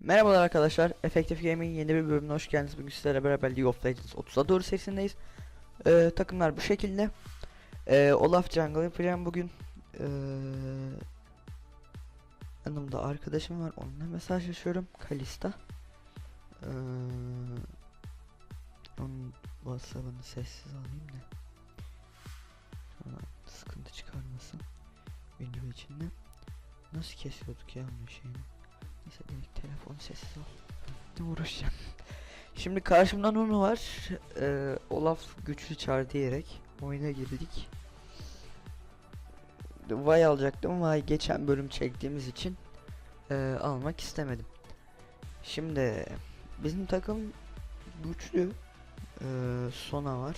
Merhabalar arkadaşlar. Effective Gaming yeni bir bölümüne hoş geldiniz. Bugün sizlerle beraber League of Legends 30'a doğru serisindeyiz. Ee, takımlar bu şekilde. Ee, Olaf Jungle yapacağım bugün. Ee, yanımda arkadaşım var. Onunla mesajlaşıyorum. Kalista. Ee, onun WhatsApp'ını sessiz alayım da. Sonra sıkıntı çıkarmasın. Video içinde. Nasıl kesiyorduk ya bu şeyini? Neyse dedik telefonu sessiz al. Ne uğraşacağım. Şimdi karşımda Nuno var. Ee, Olaf güçlü çağır diyerek oyuna girdik. Vay alacaktım. Vay geçen bölüm çektiğimiz için ee, almak istemedim. Şimdi bizim takım güçlü. Ee, Sona var.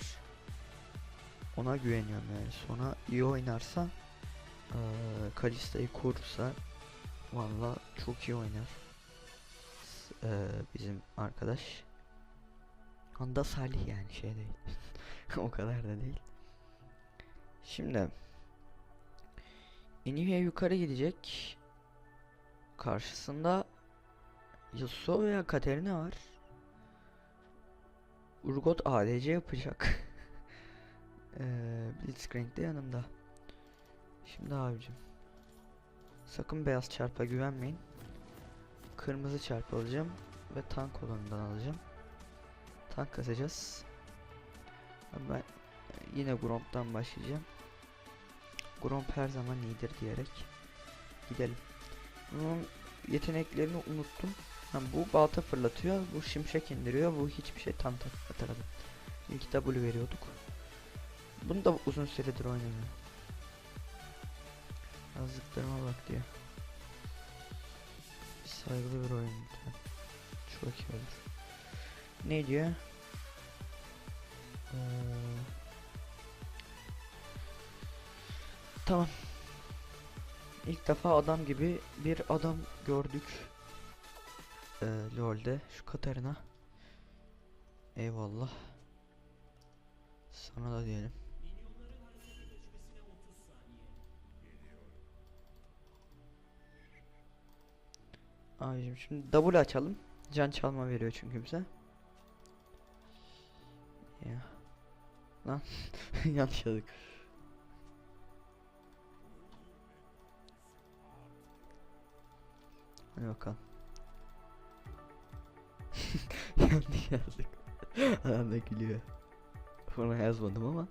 Ona güveniyorum yani. Sona iyi oynarsa ee, Kalista'yı korursa Valla çok iyi oynar. Eee, bizim arkadaş. Anda Salih yani şey değil. o kadar da değil. Şimdi Inivia yukarı gidecek. Karşısında Yasuo veya Katarina var. Urgot ADC yapacak. Eee Blitzcrank de yanımda. Şimdi abicim Sakın beyaz çarpa güvenmeyin. Kırmızı çarp alacağım ve tank olanından alacağım. Tank kasacağız. Ben e, yine Gromp'tan başlayacağım. Gromp her zaman iyidir diyerek gidelim. Bunun yeteneklerini unuttum. Ha, bu balta fırlatıyor, bu şimşek indiriyor, bu hiçbir şey tam hatırladım. İlk W veriyorduk. Bunu da uzun süredir oynamıyorum. Yazdıklarıma bak diyor. Saygılı bir oyun. Çok iyi olur. Ne diyor? Ee, tamam. İlk defa adam gibi bir adam gördük. Ee, LoL'de şu Katarina. Eyvallah. Sana da diyelim. Abicim şimdi double açalım. Can çalma veriyor çünkü bize. Ya. Lan yanlış yazdık. Hadi bakalım. yanlış yazdık. Adam da gülüyor. Ona yazmadım ama.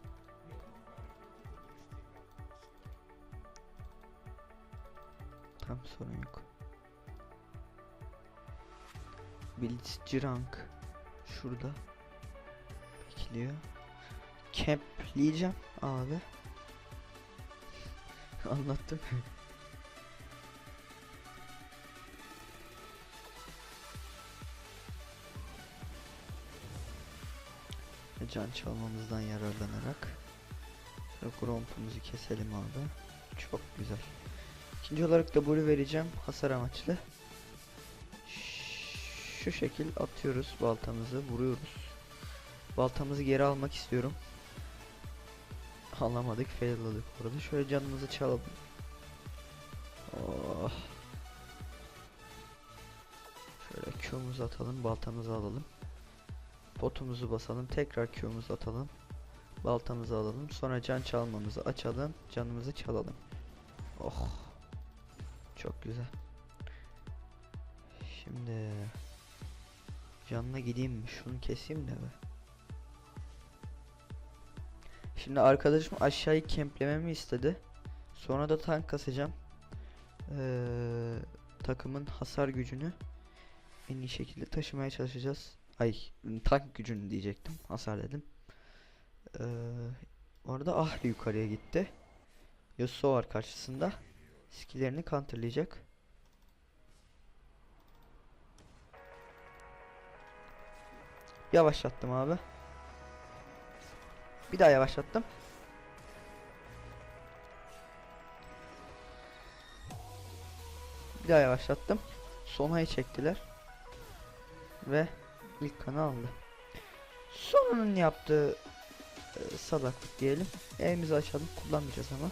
Tam sorun yok. Blitzcrank şurada bekliyor. Campleyeceğim abi. Anlattım. Can çalmamızdan yararlanarak Gromp'umuzu keselim abi. Çok güzel. İkinci olarak W vereceğim hasar amaçlı. Şu şekil atıyoruz baltamızı vuruyoruz. Baltamızı geri almak istiyorum. Alamadık failladık orada. Şöyle canımızı çalalım. Oh. Şöyle Q'muzu atalım baltamızı alalım. Potumuzu basalım tekrar Q'muzu atalım. Baltamızı alalım. Sonra can çalmamızı açalım. Canımızı çalalım. Oh. Çok güzel. Şimdi Canına gideyim mi? Şunu keseyim de be. Şimdi arkadaşım aşağıyı kemplememi istedi. Sonra da tank kasacağım. Ee, takımın hasar gücünü en iyi şekilde taşımaya çalışacağız. Ay tank gücünü diyecektim. Hasar dedim. Ee, orada Ahri yukarıya gitti. Yasuo var karşısında. Skillerini counterlayacak. Yavaşlattım abi. Bir daha yavaşlattım. Bir daha yavaşlattım. Sonayı çektiler. Ve ilk kanı aldı. Sonunun yaptığı e, salaklık diyelim. Elimizi açalım. Kullanmayacağız ama.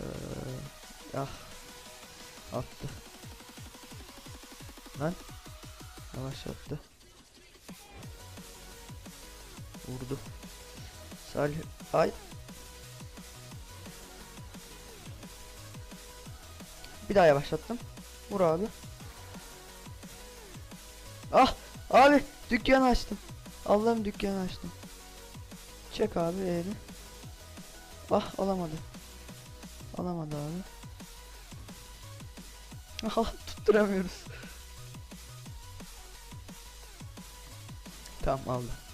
Ee, ah. Attı. Lan. Yavaşlattı. Vurdu. Salih. Ay. Bir daha yavaşlattım. Vur abi. Ah! Abi dükkanı açtım. Allah'ım dükkanı açtım. Çek abi eğri. Ah alamadı. Alamadı abi. Ah tutturamıyoruz. Tamam aldı.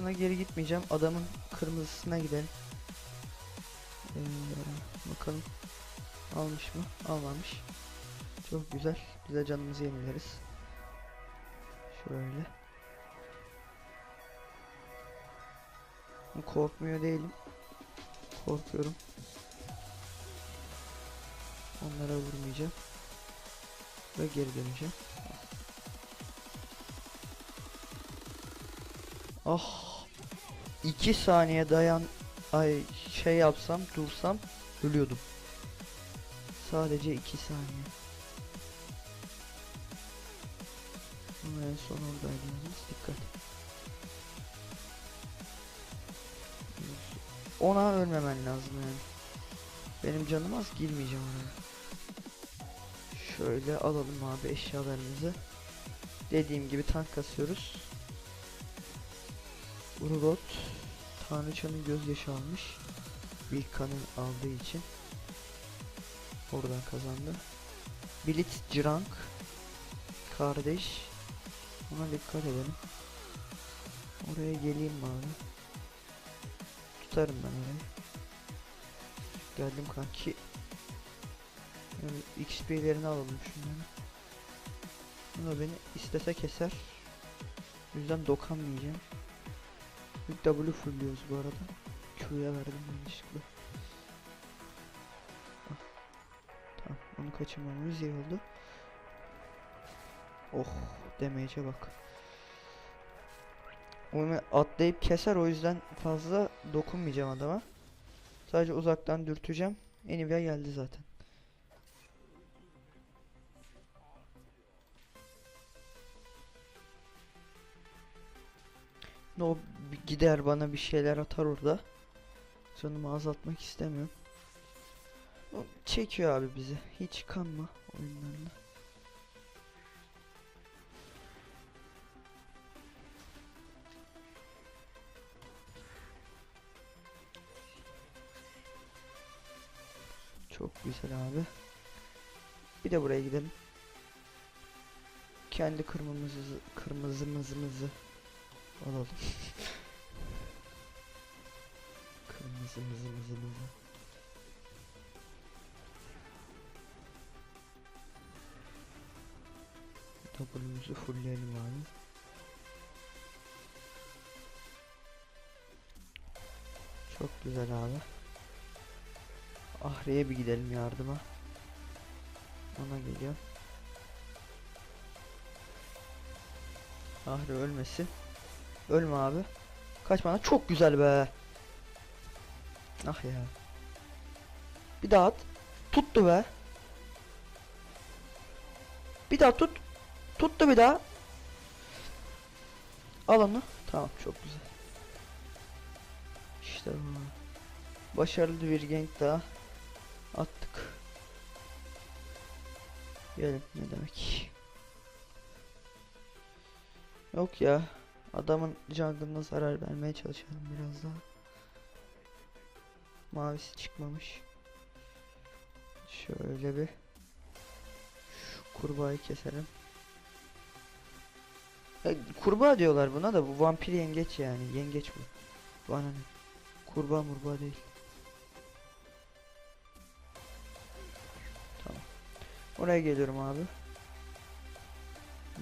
Aslında geri gitmeyeceğim. Adamın kırmızısına gidelim. Ee, bakalım. Almış mı? Almamış. Çok güzel. Bize canımızı yenileriz. Şöyle. Korkmuyor değilim. Korkuyorum. Onlara vurmayacağım. Ve geri döneceğim. Ah. 2 saniye dayan ay şey yapsam dursam ölüyordum. Sadece 2 saniye. Ama en son oradaydı yalnız dikkat. Ona ölmemen lazım yani. Benim canım az girmeyeceğim oraya. Şöyle alalım abi eşyalarımızı. Dediğim gibi tank kasıyoruz. Urgot Tanrıçanın gözyaşı almış. İlk kanı aldığı için. Oradan kazandı. Blitzcrank kardeş. Ona dikkat edelim. Oraya geleyim abi? Tutarım ben orayı. Geldim kanki. Yani XP'lerini alalım şunları. Ama beni istese keser. Yüzden dokanmayacağım. W fullliyoruz bu arada. Q'ya verdim yanlışlıkla. Ah. Tamam onu kaçırmamız iyi oldu. Oh damage'e bak. Onu atlayıp keser o yüzden fazla dokunmayacağım adama. Sadece uzaktan dürteceğim. Anivia geldi zaten. Gider bana bir şeyler atar orada. Canımı azaltmak istemiyorum. O çekiyor abi bizi. Hiç kanma oyunlarına. Çok güzel abi. Bir de buraya gidelim. Kendi kırmızı kırmızımızımızı alalım. Kırmızımızımızımızı. Tabulumuzu fullleyelim abi. Çok güzel abi. Ahri'ye bir gidelim yardıma. Ona geliyor. Ahri ölmesin. Ölme abi. Kaç bana çok güzel be. Ah ya. Bir daha at. Tuttu be. Bir daha tut. Tuttu bir daha. Al onu. Tamam çok güzel. İşte bu. Başarılı bir gank daha attık. Gelin ne demek. Yok ya. Adamın jungle'ına zarar vermeye çalışalım biraz daha. Mavisi çıkmamış. Şöyle bir şu kurbağayı keselim. Ya, kurbağa diyorlar buna da bu vampir yengeç yani. Yengeç bu. Bana ne? Kurbağa murbağa değil. Tamam. Oraya geliyorum abi.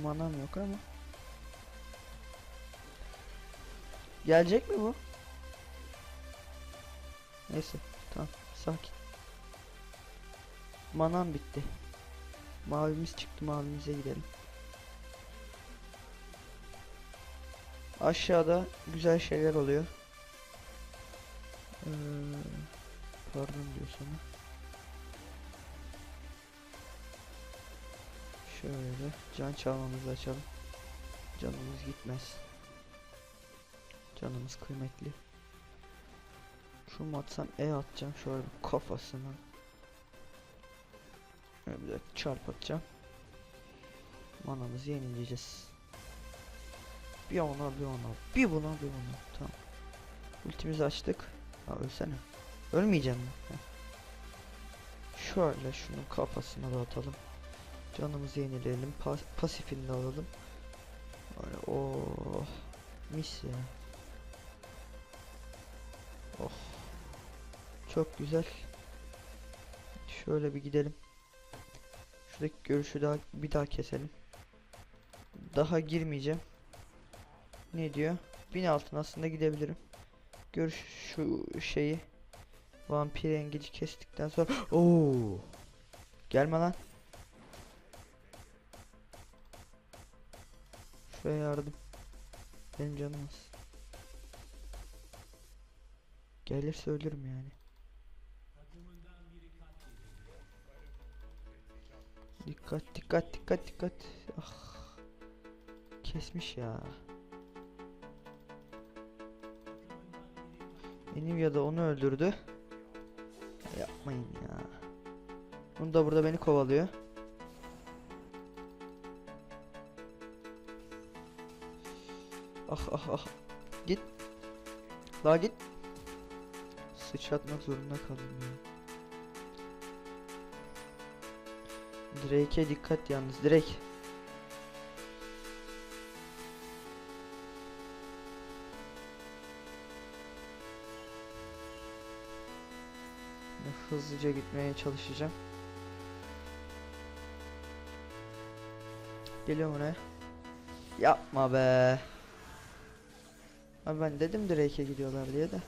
Manam yok ama. Gelecek mi bu? Neyse tamam sakin. Manam bitti. Mavimiz çıktı mavimize gidelim. Aşağıda güzel şeyler oluyor. Ee, pardon diyor sana. Şöyle can çalmamızı açalım. Canımız gitmez. Canımız kıymetli. Şu mu atsam E atacağım şöyle bir kafasına. Şöyle bir de çarp atacağım. Manamızı yenileyeceğiz. Bir ona bir ona bir buna bir buna tamam. Ultimizi açtık. Ha ölsene. Ölmeyeceğim mi? Heh. Şöyle şunun kafasına da atalım. Canımızı yenileyelim. Pas pasifini de alalım. Böyle oh mis ya. Çok güzel. Şöyle bir gidelim. Şuradaki görüşü daha bir daha keselim. Daha girmeyeceğim. Ne diyor? Bin altın aslında gidebilirim. Görüş şu şeyi. Vampir yengeci kestikten sonra. Oo. Gelme lan. Şuraya yardım. Benim canım az. Gelirse ölürüm yani. Dikkat dikkat dikkat dikkat. Ah. Kesmiş ya. Benim ya da onu öldürdü. Yapmayın ya. Bunu da burada beni kovalıyor. Ah ah ah. Git. Daha git. Sıçratmak zorunda kaldım ya. Drake'e dikkat yalnız. Drake. Hızlıca gitmeye çalışacağım. Geliyorum oraya. Yapma be. Abi ben dedim Drake'e gidiyorlar diye de.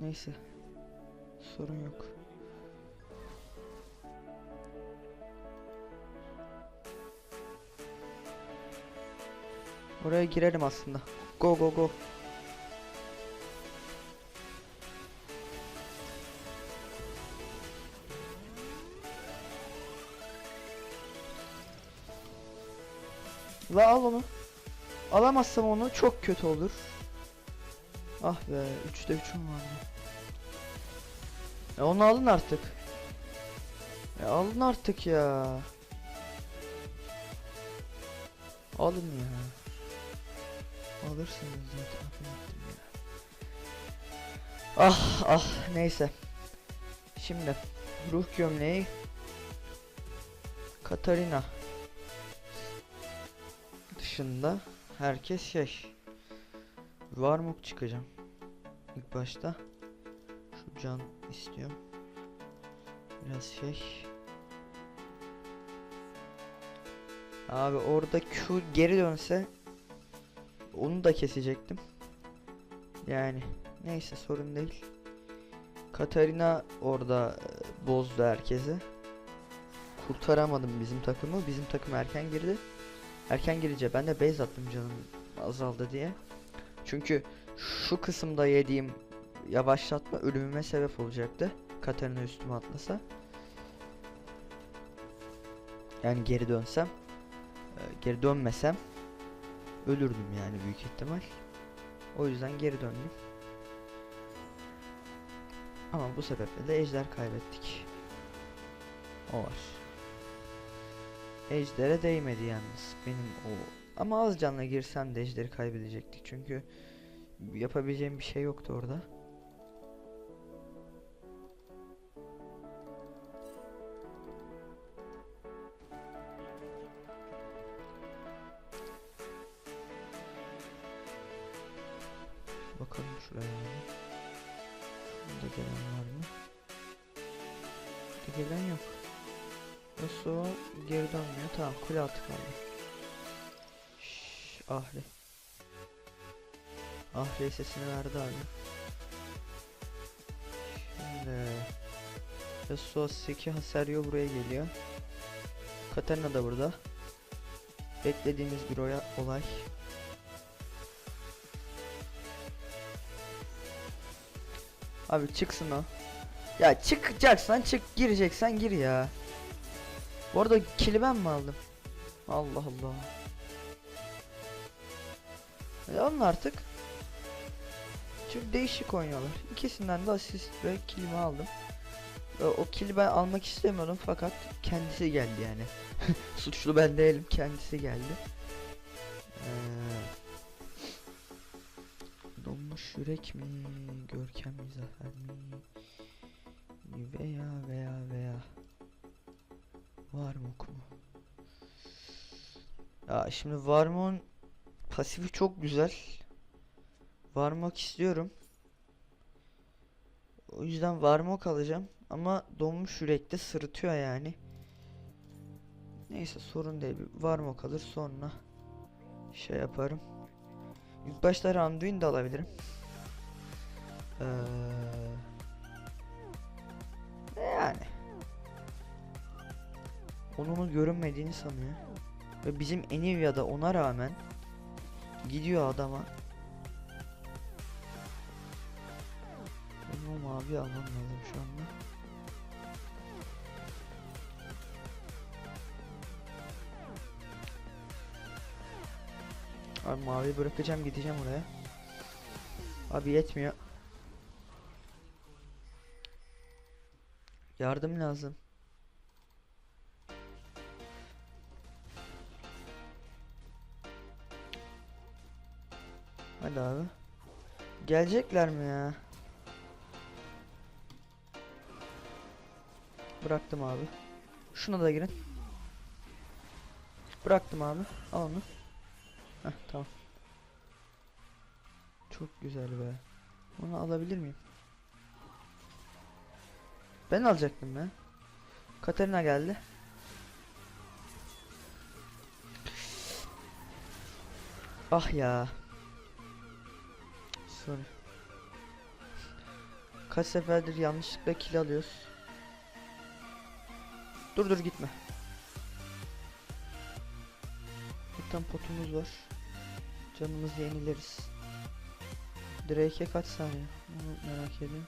Neyse. Sorun yok. Oraya girerim aslında. Go go go. La al onu. Alamazsam onu çok kötü olur. Ah be 3'te 3'üm vardı. E onu alın artık. E alın artık ya. Alın ya. Alırsınız ya. Ah ah neyse. Şimdi ruh gömleği Katarina dışında herkes şey Varmuk çıkacağım ilk başta can istiyorum biraz şey. Abi orada Q geri dönse onu da kesecektim. Yani neyse sorun değil. Katarina orada e, bozdu herkesi. Kurtaramadım bizim takımı. Bizim takım erken girdi. Erken girince ben de base attım canım azaldı diye. Çünkü şu kısımda yediğim yavaşlatma ölümüme sebep olacaktı. Katarina üstüme atlasa. Yani geri dönsem, e, geri dönmesem ölürdüm yani büyük ihtimal. O yüzden geri döndüm. Ama bu sebeple de ejder kaybettik. O var. Ejder'e değmedi yalnız benim o. Ama az canla girsem de Ejder'i kaybedecektik çünkü yapabileceğim bir şey yoktu orada. Verdi abi. Şimdi 8 Haserio buraya geliyor. Katarina da burada. Beklediğimiz bir olay. Abi çıksın o. Ya çıkacaksan çık gireceksen gir ya. Bu arada kili ben mi aldım? Allah Allah. Ya alın artık. Çünkü değişik oynuyorlar. İkisinden de asist ve kilimi aldım. O kili ben almak istemiyordum fakat kendisi geldi yani. Suçlu ben değilim kendisi geldi. Ee, donmuş yürek mi? Görkem mi zafer mi? Veya veya veya Var mı mu? Ya şimdi Varmon pasifi çok güzel. Varmak istiyorum. O yüzden Varmok alacağım. Ama donmuş yürekte sırıtıyor yani. Neyse sorun değil. Bir Varmok alır sonra şey yaparım. İlk başta Randuin de alabilirim. Ee, yani. Onun görünmediğini sanıyor. Ve bizim Enivia'da ona rağmen gidiyor adama. Mavi almam lazım şu anda. Abi mavi bırakacağım gideceğim oraya. Abi yetmiyor. Yardım lazım. Hadi abi. Gelecekler mi ya? Bıraktım abi. Şuna da girin. Bıraktım abi. Al onu. Heh tamam. Çok güzel be. Onu alabilir miyim? Ben alacaktım ya. Katarina geldi. Ah ya. Sorry. Kaç seferdir yanlışlıkla kill alıyoruz. Dur dur gitme. Tane potumuz var. Canımızı yenileriz. Drake'e kaç saniye? Onu merak ediyorum.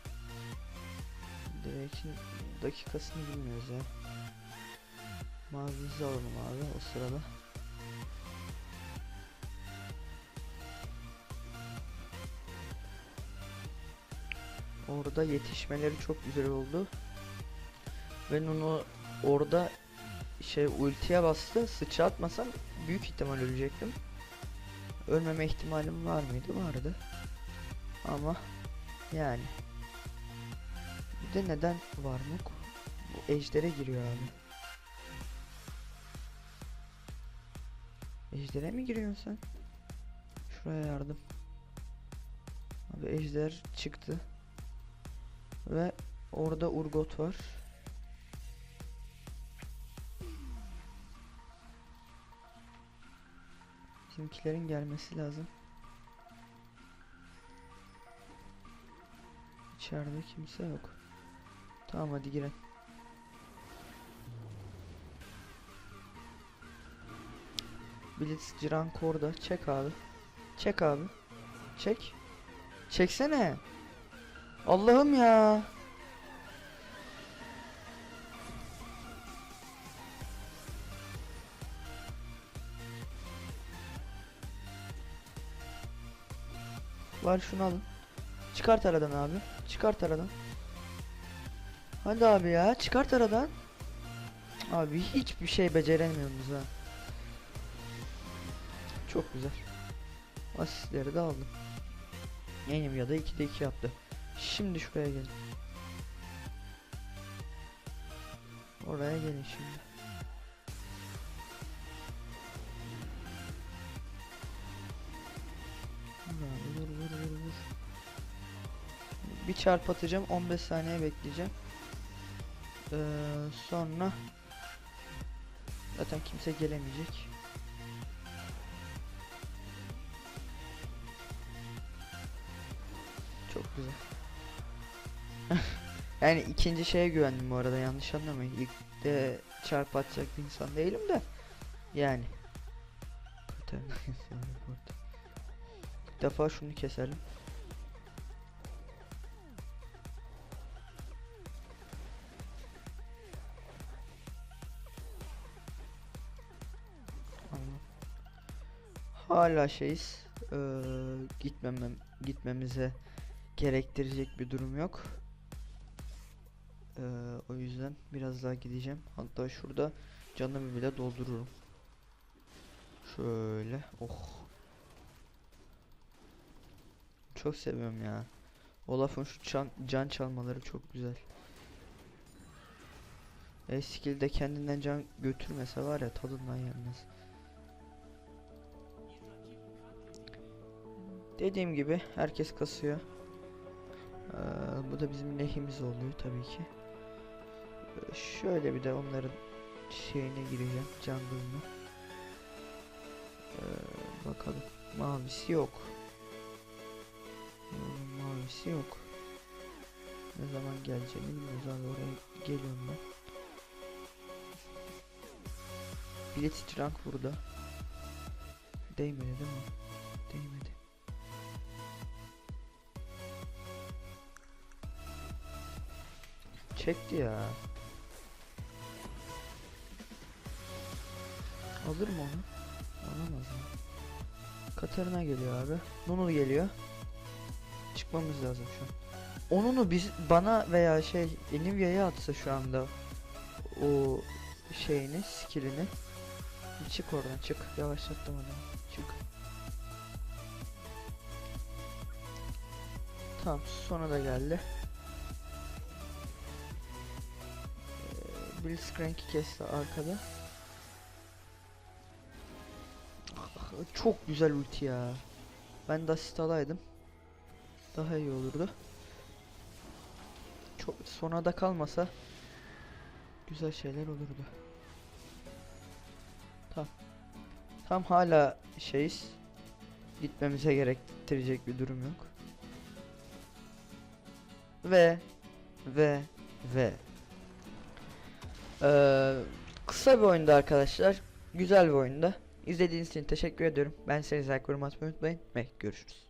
Drake'in dakikasını bilmiyoruz ya. Mavimizi alalım abi o sırada. Orada yetişmeleri çok güzel oldu. Ben onu orada şey ultiye bastı. Sıçra atmasam büyük ihtimal ölecektim. Ölmeme ihtimalim var mıydı? Vardı. Ama yani. Bir de neden var mı? Bu ejdere giriyor abi. Ejdere mi giriyorsun sen? Şuraya yardım. Abi ejder çıktı. Ve orada Urgot var. Bizimkilerin gelmesi lazım. İçeride kimse yok. Tamam hadi girin. Blitz Cirank orada. Çek abi. Çek abi. Çek. Çeksene. Allah'ım ya. Var şunu alın. Çıkart aradan abi. Çıkart aradan. Hadi abi ya çıkart aradan. Abi hiçbir şey beceremiyoruz ha. Çok güzel. Asistleri de aldım. Yenim ya da 2'de 2 yaptı. Şimdi şuraya gelin. Oraya gelin şimdi. Bir çarp atacağım 15 saniye bekleyeceğim. Ee, sonra zaten kimse gelemeyecek. Çok güzel. yani ikinci şeye güvendim bu arada yanlış anlamayın. İlk de çarp atacak bir insan değilim de. Yani. İlk defa şunu keselim. Hala şeyiz. Ee, gitmemem gitmemize gerektirecek bir durum yok. Ee, o yüzden biraz daha gideceğim. Hatta şurada canımı bile doldururum. Şöyle. Oh. Çok seviyorum ya. Olaf'ın şu can, can çalmaları çok güzel. E de kendinden can götürmese var ya tadından yenmez. Dediğim gibi herkes kasıyor. Ee, bu da bizim lehimiz oluyor tabii ki. Ee, şöyle bir de onların şeyine gireceğim jungle'ına. Ee, bakalım. Mavisi yok. Ee, mavisi yok. Ne zaman geleceğini bilmiyoruz abi oraya geliyorum ben. Blitzcrank burada. Değmedi değil mi? Değmedi. Çekti ya. Alır mı onu? Alamaz mı? Katarina geliyor abi. Nunu geliyor. Çıkmamız lazım şu an. Onunu biz bana veya şey Nvidia'ya atsa şu anda o şeyini, skillini. Çık oradan çık. Yavaşlattım adamı. Çık. Tamam sonra da geldi. Blitzcrank'i kesti arkada. Çok güzel ulti ya. Ben de asist alaydım. Daha iyi olurdu. Çok sona da kalmasa güzel şeyler olurdu. Tam. Tam hala şeyiz. Gitmemize gerektirecek bir durum yok. Ve ve ve Ee, kısa bir oyundu arkadaşlar. Güzel bir oyunda. İzlediğiniz için teşekkür ediyorum. Ben seni like yorum atmayı unutmayın ve görüşürüz.